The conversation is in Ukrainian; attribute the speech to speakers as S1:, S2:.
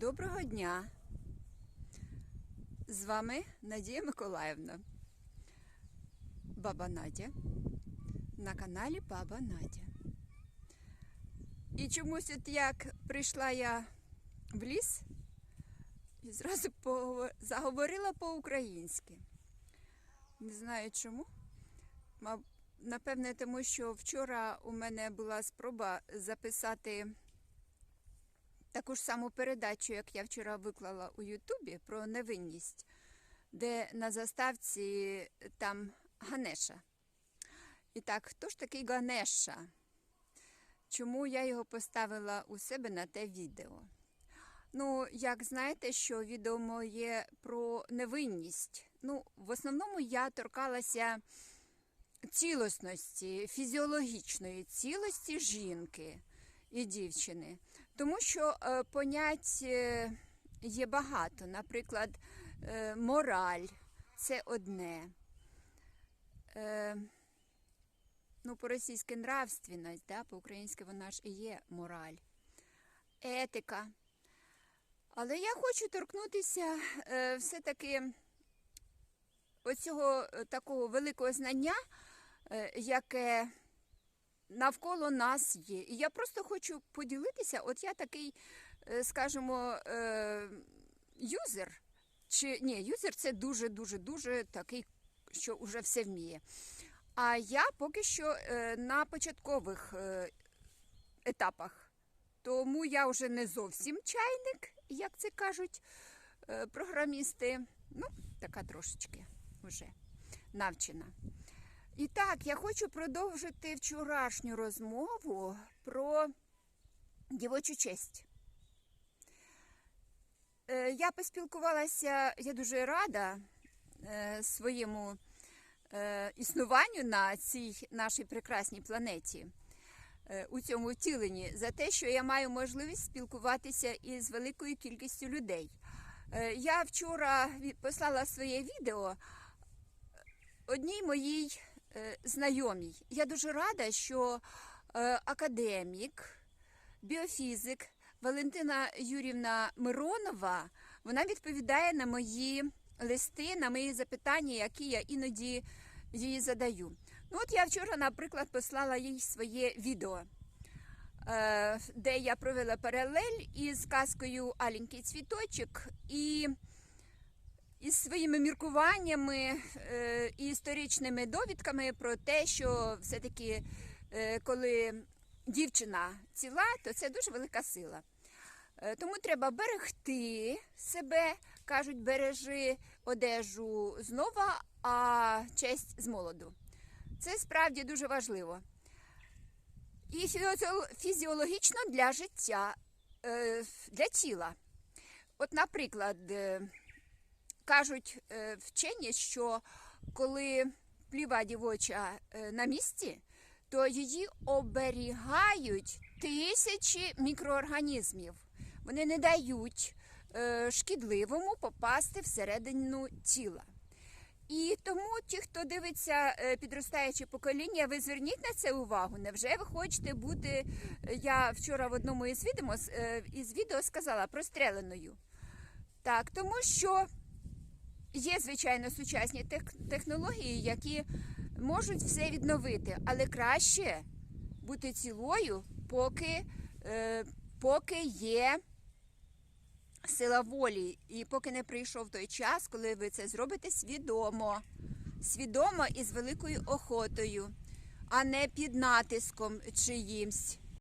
S1: Доброго дня! З вами Надія Миколаївна, баба Надя на каналі Баба Надя. І чомусь от як прийшла я в ліс і зразу заговорила по-українськи. Не знаю чому. Напевне, тому що вчора у мене була спроба записати таку ж саму передачу, як я вчора виклала у Ютубі про невинність, де на заставці там Ганеша. І так, хто ж такий Ганеша? Чому я його поставила у себе на те відео? Ну, як знаєте, що відео моє про невинність. Ну, в основному я торкалася цілісності, фізіологічної цілості жінки і дівчини. Тому що е, понять е, є багато. Наприклад, е, мораль це одне. Ну, по-російськи нравственність, да, по-українськи вона ж і є мораль, етика. Але я хочу торкнутися все-таки оцього такого великого знання, яке навколо нас є. І я просто хочу поділитися. От я такий, е, скажімо, е, юзер. Чи ні, юзер це дуже, дуже, такий, що вже все вміє. А я поки що е, на початкових етапах. Тому я вже не зовсім чайник, як це кажуть програмісти. Ну, така трошечки вже навчена. І так, я хочу продовжити вчорашню розмову про дівочу честь. Е, Я поспілкувалася, я дуже рада е, своєму е, існуванню на цій нашій прекрасній планеті, у цьому втіленні, за те, що я маю можливість спілкуватися із великою кількістю людей. Я вчора послала своє відео одній моїй знайомій. Я дуже рада, що е, академік, біофізик Валентина Юрівна Миронова вона відповідає на мої листи, на мої запитання, які я іноді їй задаю. Ну, от я вчора, наприклад, послала їй своє відео. е, Де я провела паралель із казкою Аленький цвіточок і із своїми міркуваннями е, і історичними довідками про те, що все-таки, е, коли дівчина ціла, то це дуже велика сила. Е, Тому треба берегти себе, кажуть, бережи одежу знову, а честь з молоду. Це справді дуже важливо. І фізіологічно для життя, для тіла. От, наприклад, кажуть е, вчені, що коли пліва дівоча е, на місці, то її оберігають тисячі мікроорганізмів. Вони не дають е, шкідливому попасти всередину тіла. І тому ті, хто дивиться підростаюче покоління, ви зверніть на це увагу. Невже ви хочете бути? Я вчора в одному із відео, із відео сказала простреленою. Так, тому що Є, звичайно, сучасні технології, які можуть все відновити, але краще бути цілою, поки, е, поки є сила волі, і поки не прийшов той час, коли ви це зробите свідомо, свідомо і з великою охотою, а не під натиском чиїмсь.